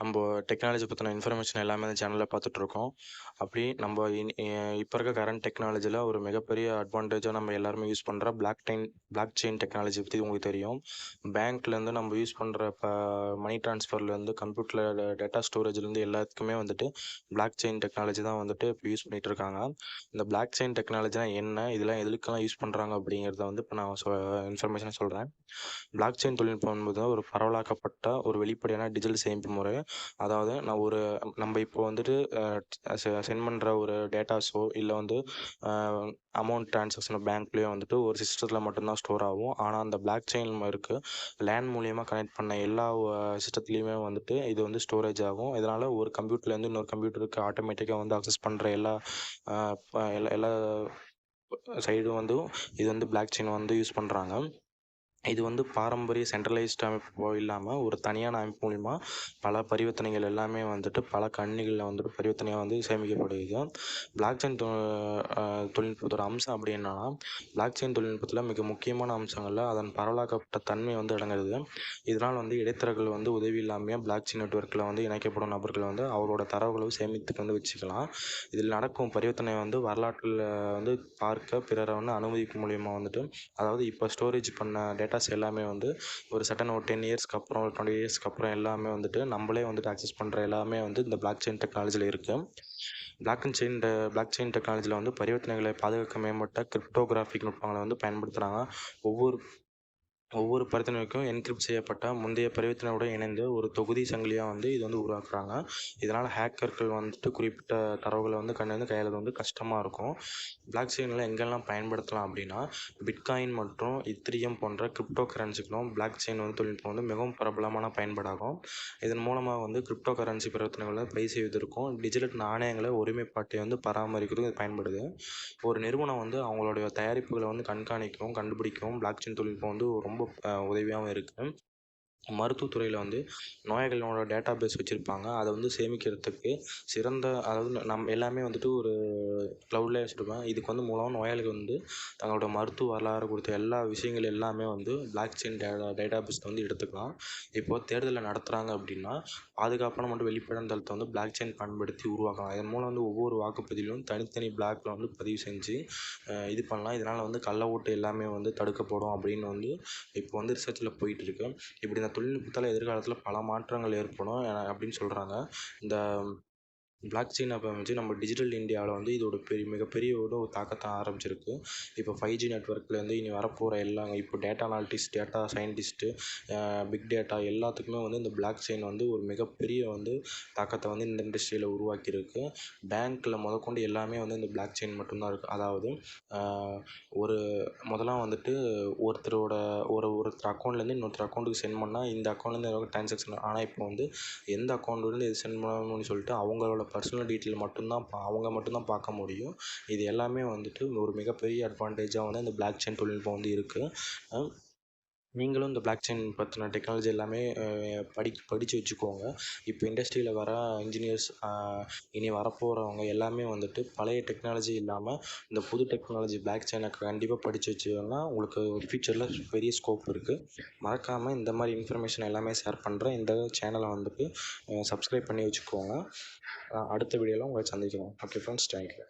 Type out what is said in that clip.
நம்ம டெக்னாலஜி பற்றின இன்ஃபர்மேஷன் எல்லாமே அந்த சேனலில் பார்த்துட்ருக்கோம் அப்படி நம்ம இனி இப்போ இருக்க கரண்ட் டெக்னாலஜியில் ஒரு மிகப்பெரிய அட்வான்டேஜாக நம்ம எல்லாருமே யூஸ் பண்ணுற block chain block chain technology பற்றி உங்களுக்கு தெரியும். பேங்க்லேருந்து நம்ம யூஸ் பண்ணுற இப்போ மணி ட்ரான்ஸ்ஃபர்லேருந்து கம்ப்யூட்டரில் டேட்டா ஸ்டோரேஜ்லேருந்து எல்லாத்துக்குமே வந்துட்டு பிளாக் செயின் டெக்னாலஜி தான் வந்துட்டு இப்போ யூஸ் பண்ணிகிட்டு இருக்காங்க. இந்த பிளாக் செயின் டெக்னாலஜினா என்ன இதெல்லாம் எதுக்கெல்லாம் யூஸ் பண்ணுறாங்க அப்படிங்கிறத வந்து இப்போ நான் சொ சொல்கிறேன் பிளாக் செயின் தொழில்நுட்பம் என்பது ஒரு பரவலாக்கப்பட்ட ஒரு வெளிப்படையான டிஜிட்டல் சேமிப்பு முறை. அதாவது நான் ஒரு நம்ம இப்போ வந்துட்டு சென்ட் பண்ணுற ஒரு டேட்டாஸோ இல்லை வந்து அமௌண்ட் ட்ரான்சாக்ஷன் பேங்க்லேயோ வந்துட்டு ஒரு சிஸ்டத்தில் மட்டும்தான் ஸ்டோர் ஆகும். ஆனால் அந்த பிளாக் செயின் இருக்குது லேண்ட் மூலியமாக கனெக்ட் பண்ண எல்லா சிஸ்டத்துலேயுமே வந்துட்டு இது வந்து ஸ்டோரேஜ் ஆகும். இதனால் ஒரு கம்ப்யூட்டர்லேருந்து இன்னொரு கம்ப்யூட்டருக்கு ஆட்டோமேட்டிக்காக வந்து அக்சஸ் பண்ணுற எல்லா எல்லா எல்லா சைடும் வந்து இது வந்து பிளாக் செயின் வந்து யூஸ் பண்ணுறாங்க இது வந்து பாரம்பரிய சென்ட்ரலைஸ்டு அமைப்பு இல்லாமல் ஒரு தனியான அமைப்பு மூலிமா பல பரிவர்த்தனைகள் எல்லாமே வந்துட்டு பல கணினிகளில் வந்துட்டு பரிவர்த்தனையாக வந்து சேமிக்கப்படுகிறது பிளாக் செயின் தொழில்நுட்பத்தோட அம்சம் அப்படி என்னன்னா பிளாக் செயின் தொழில்நுட்பத்தில் மிக முக்கியமான அம்சங்களில் அதன் பரவலாக்கப்பட்ட தன்மை வந்து அடங்குறது இதனால் வந்து இடைத்தரகர்கள் வந்து உதவி இல்லாமல் பிளாக் செயின் நெட்ஒர்க்கில் வந்து இணைக்கப்படும் நபர்கள் வந்து அவரோட தரவுகளை சேமித்துக்கு வந்து வச்சுக்கலாம். இதில் நடக்கும் பரிவர்த்தனை வந்து வரலாற்றில் வந்து பார்க்க பிறரை வந்து அனுமதிக்கும் மூலியமாக வந்துட்டு அதாவது இப்போ ஸ்டோரேஜ் பண்ண டேட்டாஸ் எல்லாமே வந்து ஒரு சட்டன் ஒரு டென் இயர்ஸ்க்கு அப்புறம் ஒரு டுவெண்ட்டி இயர்ஸ்க்கு அப்புறம் எல்லாமே வந்துட்டு நம்மளே வந்துட்டு அக்சஸ் பண்ணுற எல்லாமே வந்து இந்த பிளாக் செயின் டெக்னாலஜியில் இருக்குது block and chain block chain டெக்னாலஜியில் வந்து பரிவர்த்தனைகளை பாதுகாக்க மேம்பட்ட கிரிப்டோகிராஃபிக் நுட்பங்களை வந்து பயன்படுத்துகிறாங்க ஒவ்வொரு ஒவ்வொரு பரிவர்த்தனைக்கும் என்கிரிப்ட் செய்யப்பட்ட முந்தைய பரிவர்த்தனையுடன் இணைந்து ஒரு தொகுதி சங்கிலியாக வந்து இது வந்து உருவாக்குறாங்க. இதனால் ஹேக்கர்கள் வந்துட்டு குறிப்பிட்ட தரவுகளை வந்து கண்டு கையாளுறது வந்து கஷ்டமாக இருக்கும். பிளாக் செயினில் எங்கெல்லாம் பயன்படுத்தலாம் அப்படின்னா பிட்காயின் மற்றும் இத்திரியம் போன்ற கிரிப்டோ கரன்சிகளும் பிளாக் செயின் வந்து தொழில்நுட்பம் வந்து மிகவும் பிரபலமான பயன்பாடாகும். இதன் மூலமாக வந்து கிரிப்டோ கரன்சி பரிவர்த்தனைகளை பதிவு செய்வதற்கும் டிஜிட்டல் நாணயங்களை ஒருமைப்பாட்டை வந்து பராமரிக்கிறதுக்கும் இது பயன்படுது. ஒரு நிறுவனம் வந்து அவங்களுடைய தயாரிப்புகளை வந்து கண்காணிக்கவும் கண்டுபிடிக்கவும் பிளாக் செயின் தொழில்நுட்பம் வந்து ரொம்ப ரொம்ப உதவியாகவும் இருக்குது மருத்துவத்துறையில் வந்து நோயாளிகளோட டேட்டா பேஸ் வச்சுருப்பாங்க. அதை வந்து சேமிக்கிறதுக்கு சிறந்த அதாவது நம் எல்லாமே வந்துட்டு ஒரு க்ளவுட்லேயே வச்சுருப்பேன் இதுக்கு வந்து மூலம் நோயாளிகள் வந்து தங்களோட மருத்துவ வரலாறு கொடுத்த எல்லா விஷயங்கள் எல்லாமே வந்து பிளாக் செயின் டேட்டா டேட்டா பேஸில் வந்து எடுத்துக்கலாம். இப்போது தேர்தலில் நடத்துகிறாங்க அப்படின்னா பாதுகாப்பான மற்றும் வெளிப்படையான தளத்தை வந்து பிளாக் செயின் பயன்படுத்தி உருவாக்கலாம். இதன் மூலம் வந்து ஒவ்வொரு வாக்குப்பதிவிலும் தனித்தனி பிளாக்ல வந்து பதிவு செஞ்சு இது பண்ணலாம். இதனால் வந்து கள்ள ஓட்டு எல்லாமே வந்து தடுக்கப்படும் அப்படின்னு வந்து இப்போ வந்து ரிசர்ச்சில் போயிட்டுருக்கு இப்படி தொழில்நுட்பத்தால் எதிர்காலத்தில் பல மாற்றங்கள் ஏற்படும் அப்படின்னு சொல்கிறாங்க இந்த பிளாக் செயின் அப்போ வந்து நம்ம டிஜிட்டல் இந்தியாவில் வந்து இதோட பெரிய மிகப்பெரிய ஒரு தாக்கத்தை ஆரம்பிச்சிருக்கு. இப்போ ஃபைவ் ஜி நெட்ஒர்க்லேருந்து இனி வரப்போகிற எல்லா இப்போ data analyst data scientist big data எல்லாத்துக்குமே வந்து இந்த பிளாக் செயின் வந்து ஒரு மிகப்பெரிய வந்து தாக்கத்தை வந்து இந்த இண்டஸ்ட்ரியில் உருவாக்கியிருக்கு. பேங்க்கில் முதற்கொண்டு எல்லாமே வந்து இந்த பிளாக் செயின் மட்டும்தான் இருக்குது அதாவது ஒரு முதலாம் வந்துட்டு ஒருத்தரோட ஒரு ஒருத்தர் அக்கௌண்ட்லேருந்து இன்னொருத்தர் அக்கௌண்ட்டுக்கு சென்ட் பண்ணால் இந்த அக்கௌண்ட்லேருந்து ஏதாவது ட்ரான்சாக்ஷன் ஆனால் இப்போ வந்து எந்த அக்கௌண்ட்லேருந்து இது சென்ட் பண்ணணும்னு சொல்லிட்டு அவங்களோட பர்சனல் டீட்டெயில் மட்டும்தான் பா அவங்க மட்டும்தான் பார்க்க முடியும். இது எல்லாமே வந்துட்டு ஒரு மிகப்பெரிய அட்வான்டேஜாக வந்து இந்த பிளாக் செயின் தொழில்நுட்பம் வந்து இருக்குது நீங்களும் இந்த பிளாக் செயின் பற்றின டெக்னாலஜி எல்லாமே படி படித்து வச்சுக்கோங்க. இப்போ இண்டஸ்ட்ரியில் வர இன்ஜினியர்ஸ் இனி வரப்போகிறவங்க எல்லாமே வந்துட்டு பழைய டெக்னாலஜி இல்லாமல் இந்த புது டெக்னாலஜி பிளாக் செயினை கண்டிப்பாக படித்து வச்சுக்கோங்கன்னா உங்களுக்கு ஃப்யூச்சரில் பெரிய ஸ்கோப் இருக்குது மறக்காமல் இந்த மாதிரி இன்ஃபர்மேஷன் எல்லாமே ஷேர் பண்ணுறேன் இந்த சேனலை வந்துட்டு சப்ஸ்கிரைப் பண்ணி வச்சுக்கோங்க. அடுத்த வீடியோவில் உங்களை சந்திக்கிறோம். Okay friends thank you